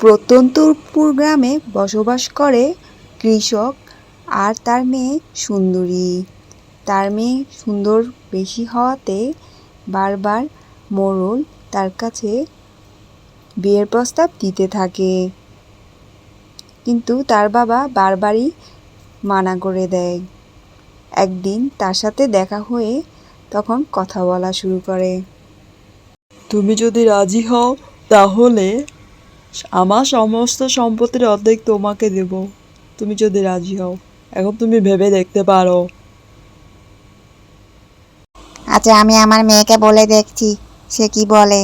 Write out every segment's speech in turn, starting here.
প্রত্যন্তপুর গ্রামে বসবাস করে কৃষক আর তার মেয়ে সুন্দরী। তার মেয়ে সুন্দর বেশি হওয়াতে বারবার মোরল তার কাছে বিয়ের প্রস্তাব দিতে থাকে। কিন্তু তার বাবা বারবারই মানা করে দেয়। একদিন তার সাথে দেখা হয়ে তখন কথা বলা শুরু করে। তুমি যদি রাজি হও, তাহলে আমার সমস্ত সম্পত্তির অর্ধেক তোমাকে দেব। তুমি যদি রাজি হও, এখন তুমি ভেবে দেখতে পারো। আচ্ছা আমি আমার মেয়েকে বলে দেখছি, সে কি বলে?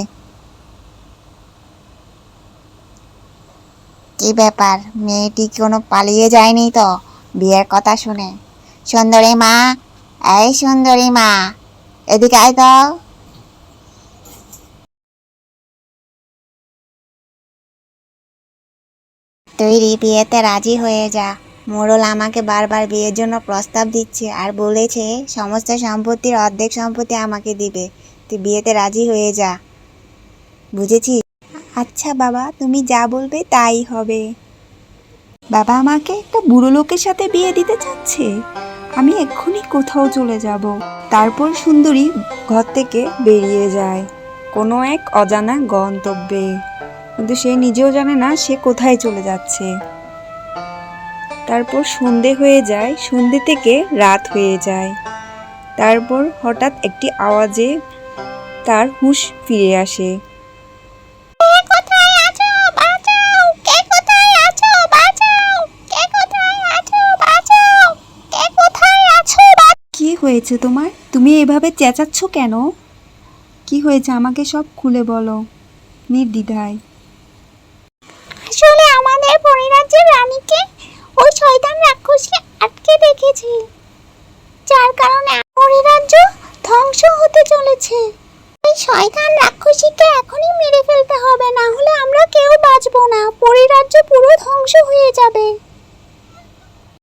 কি ব্যাপার? মেয়েটি কোনো পালিয়ে যায়নি তো? বিয়ের কথা শুনে। সুন্দরী মা, এই সুন্দরী মা, এদিকে আয় তো। তুই রি বিয়েতে রাজি হয়ে যা। মোড়ল আমাকে বারবার বিয়ের জন্য প্রস্তাব দিচ্ছে আর বলেছে, সমস্ত সম্পত্তির অর্ধেক সম্পত্তি আমাকে দিবে। তুই বিয়েতে রাজি হয়ে যা। বুঝেছিস আচ্ছা বাবা, তুমি যা বলবে তাই হবে। বাবা আমাকে একটা বুড়ো লোকের সাথে বিয়ে দিতে চাচ্ছে। আমি এক্ষুনি কোথাও চলে যাব। তারপর সুন্দরী ঘর থেকে বেরিয়ে যায়। কোনো এক অজানা গন্তব্যে। কিন্তু সে নিজেও জানে না সে কোথায় চলে যাচ্ছে। তারপর সন্ধে হয়ে যায় সন্ধে থেকে রাত হয়ে যায়। তারপর হঠাৎ একটি আওয়াজে তার হুঁশ ফিরে আসে। কি হয়েছে তোমার? তুমি এভাবে চেঁচাচ্ছ কেন? কি হয়েছে আমাকে সব খুলে বলো। নির্দ্বিধায়। হতে এই শয়তান রাক্ষসীকে এখনই মেরে ফেলতে হবে, না হলে আমরা কেউ বাঁচবো না। পরিরাজ্য পুরো ধ্বংস হয়ে যাবে।